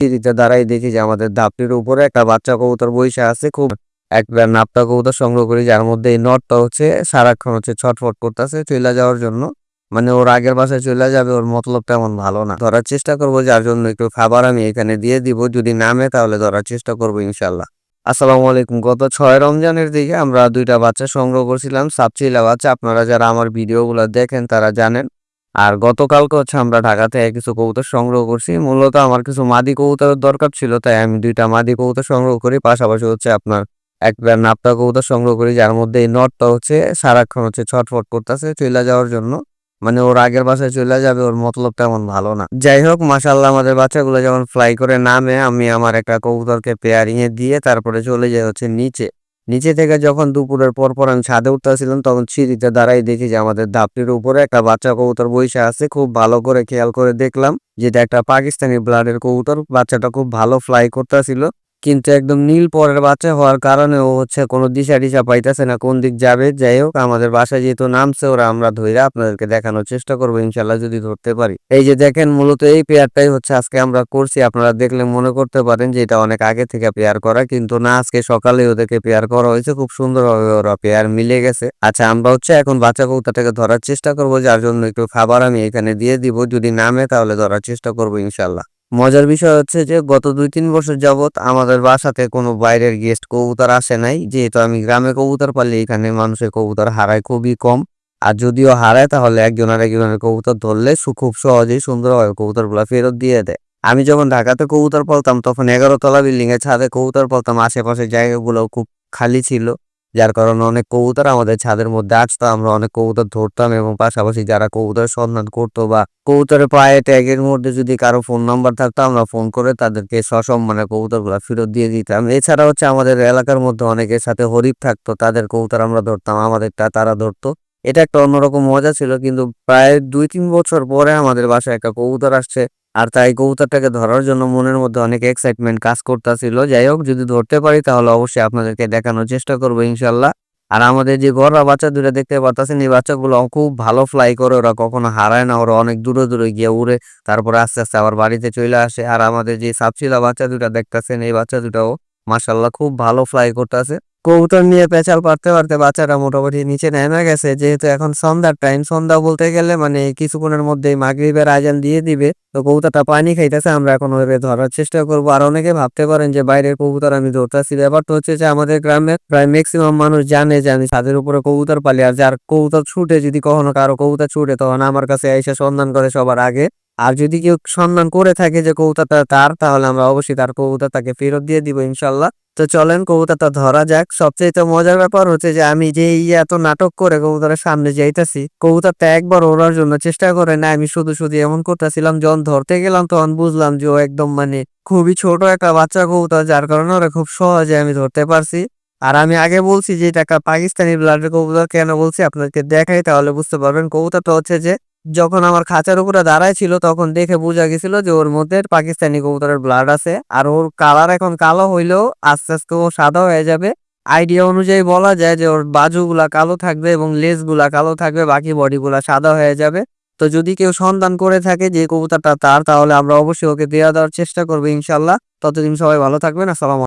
সিঁড়িতে দাঁড়াই দেখি যে আমাদের ধাপটির উপরে একটা বাচ্চা কবুতর বইসা আছে, খুব একটা নাপ্তা কবুতর সংগ্রহ করি, যার মধ্যে এই নটটা হচ্ছে সারাক্ষণ হচ্ছে ছটফট করতেছে চলে যাওয়ার জন্য। মানে ওর আগের বাসায় চলে যাবে, ওর মতলব তেমন ভালো না। ধরার চেষ্টা করব, যার জন্য একটু খাবার আমি এখানে দিয়ে দিব, যদি নামে তাহলে ধরার চেষ্টা করব ইনশাল্লাহ আসসালামু আলাইকুম। গত ছয় রমজানের দিকে আমরা দুইটা বাচ্চা সংগ্রহ করছিলাম সাবচিলা বাচ্চা। আপনারা যারা আমার ভিডিওগুলো দেখেন তারা জানেন আর গতকালকে হচ্ছে আমরা ঢাকা থেকে কিছু কবুতর সংগ্রহ করছি। মূলত আমার কিছু মাদি কবুতরের দরকার ছিল, তাই আমি দুইটা মাদি কবুতর সংগ্রহ করি। পাশাপাশি হচ্ছে আপনার একটা নাপ্তা কবুতর সংগ্রহ করি, যার মধ্যে এই নটটা হচ্ছে সারাক্ষণ হচ্ছে ছটফট করতেছে চলে যাওয়ার জন্য। মানে ওর আগের বাসায় চলে যাবে, ওর মতলব তেমন ভালো না। যাই হোক মাসাল্লাহ আমাদের বাচ্চাগুলো যখন ফ্লাই করে নামে, আমি আমার একটা কবুতরকে পেয়ারিংয়ে দিয়ে তারপরে চলে যাই হচ্ছে নিচে। নিচে থেকে যখন দুপুরের পরপর পর আমি ছাদে উঠতেছিলাম, তখন সিঁড়িতে দাঁড়াই দেখি যে আমাদের ধাপটির উপরে একটা বাচ্চা কবুতর বসে আছে। খুব ভালো করে খেয়াল করে দেখলাম যেটা একটা পাকিস্তানি ব্লাডের কবুতর। বাচ্চাটা খুব ভালো ফ্লাই করতেছিল। কিন্তু একদম নীল পরের বাচ্চা হওয়ার কারণে ও হচ্ছে কোনো দিশা টিশা পাইতেছে না, কোন দিক যাবে, যাই হোক, আমাদের বাসায় যেহেতু নামছে, ওরা আমরা ধরে আপনাদেরকে দেখানোর চেষ্টা করব ইনশাল্লাহ যদি ধরতে পারি। এই যে দেখেন, মূলত এই পেয়ারটাই হচ্ছে আজকে আমরা করছি, আপনারা দেখলে মনে করতে পারেন যে এটা অনেক আগে থেকে পেয়ার করা, কিন্তু না, আজকে সকালে ওদেরকে পেয়ার করা হয়েছে, খুব সুন্দরভাবে ওরা পেয়ার মিলে গেছে। আচ্ছা আমরা হচ্ছে এখন বাচ্চা কৌতাটাকে ধরার চেষ্টা করব, যার জন্য একটু খাবার আমি এখানে দিয়ে দিব, যদি নামে তাহলে ধরার চেষ্টা করব ইনশাল্লাহ মজার বিষয় হচ্ছে যে, গত দুই তিন বছর যাবত আমাদের বাসাতে কোনো বাইরের গেস্ট কবুতর আসে নাই। যেহেতু আমি গ্রামে কবুতর পালি, এখানে মানুষের কবুতর হারায় খুবই কম। আর যদিও হারায়, তাহলে একজন আর একজনের কবুতর ধরলে খুব সহজেই সুন্দরভাবে কবুতরগুলো ফেরত দিয়ে দেয়। আমি যখন ঢাকাতে কবুতর পালতাম, তখন এগারো তলা বিল্ডিং এর ছাদে কবুতর পালতাম। আশেপাশের জায়গাগুলো খুব খালি ছিল। যার কারণে অনেক কবুতর আমাদের ছাদের মধ্যে আসতো, আমরা অনেক কবুতর ধরতাম এবং পাশাপাশি যারা কবুতর সন্ধান করতো বা কবুতরের পায়ে ট্যাগের মধ্যে যদি কারও ফোন নাম্বার থাকতো, আমরা ফোন করে তাদেরকে সসম্মানে কবুতরগুলো ফেরত দিয়ে দিতাম। এছাড়া হচ্ছে আমাদের এলাকার মধ্যে অনেকের সাথে হরিফ থাকতো, তাদের কবুতর আমরা ধরতাম, আমাদেরটা তারা ধরতো। এটা একটা অন্যরকম মজা ছিল, কিন্তু প্রায় দুই তিন বছর পরে আমাদের বাসায় একটা কবুতর আসছে। আর তাই কবুতরটাকে ধরার জন্য মনের মধ্যে অনেক এক্সাইটমেন্ট কাজ করতেছিল। যাই হোক, যদি ধরতে পারি তাহলে অবশ্যই আপনাদেরকে দেখানোর চেষ্টা করব ইনশাল্লাহ আর আমাদের যে ঘররা বাচ্চা দুটো দেখতে পারতেছেন, এই বাচ্চাগুলো খুব ভালো ফ্লাই করে। ওরা কখনো হারায় না, ওরা অনেক দূরে দূরে গিয়ে উড়ে, তারপরে আস্তে আস্তে আবার বাড়িতে চলে আসে। আর আমাদের যে সাপশিলা বাচ্চা দুটা দেখতেছেন, এই বাচ্চা দুটাও মাসাল্লাহ খুব ভালো ফ্লাই করতেছে। কবুতর নিয়ে পেঁচাল পারতে পারতে বাচ্চারা মোটামুটি নিচে নেমে গেছে। যেহেতু এখন সন্ধ্যার টাইম সন্ধ্যা বলতে গেলে মানে কিছুক্ষণের মধ্যেই মাগরিবের আজান দিয়ে দিবে। তো কবুতরটা পানি খাইতেছে, আমরা এখন ওরে ধরার চেষ্টা করব। আর অনেকে ভাবতে পারেন যে বাইরের কবুতর আমি ধরতেছি। ব্যাপারটা হচ্ছে যে আমাদের গ্রামে প্রায় ম্যাক্সিমাম মানুষ জানে যে আমি ছাদের উপরে কবুতর পালি। আর যার কবুতর ছুটে, যদি কখনো কারও কবুতর ছুটে, তখন আমার কাছে এসে সন্ধান করে সবার আগে। আর যদি কেউ সন্ধান করে থাকে যে কবুতরটা তার, তাহলে আমরা অবশ্যই তার কবুতর তাকে ফেরত দিয়ে দিব ইনশাল্লাহ তো চলেন কবুতরটা ধরা যাক। সবচেয়ে মজার ব্যাপার হচ্ছে যে আমি যে এত নাটক করে কবুতরের সামনে যাইতাছি কবুতরটা একবার ওড়ার জন্য চেষ্টা করে না আমি শুধু শুধু এমন করতেছিলাম, যখন ধরতে গেলাম তখন বুঝলাম যে ও একদম মানে খুবই ছোট একটা বাচ্চা কবুতর যার কারণে ওরা খুব সহজে আমি ধরতে পারছি। আর আমি আগে বলছি যে এটা পাকিস্তানি ব্লাডের কবুতর কেন বলছি? আপনাকে দেখাই, তাহলে বুঝতে পারবেন। কবুতরটা হচ্ছে যে যখন আমার খাঁচার উপরে দাঁড়ায় ছিল, তখন দেখে বোঝা গেছিল যে ওর মধ্যে পাকিস্তানি কবুতরের ব্লাড আছে। আর ওর কালার এখন কালো হইলেও আস্তে আস্তে ও সাদা হয়ে যাবে। আইডিয়া অনুযায়ী বলা যায় যে ওর বাজুগুলা কালো থাকবে এবং লেজগুলা কালো থাকবে, বাকি বডিগুলা সাদা হয়ে যাবে। তো যদি কেউ সন্ধান করে থাকে যে কবুতরটা তার, তাহলে আমরা অবশ্যই ওকে দেওয়া দেওয়ার চেষ্টা করব ইনশাল্লাহ ততদিন সবাই ভালো থাকবেন, আসসালাম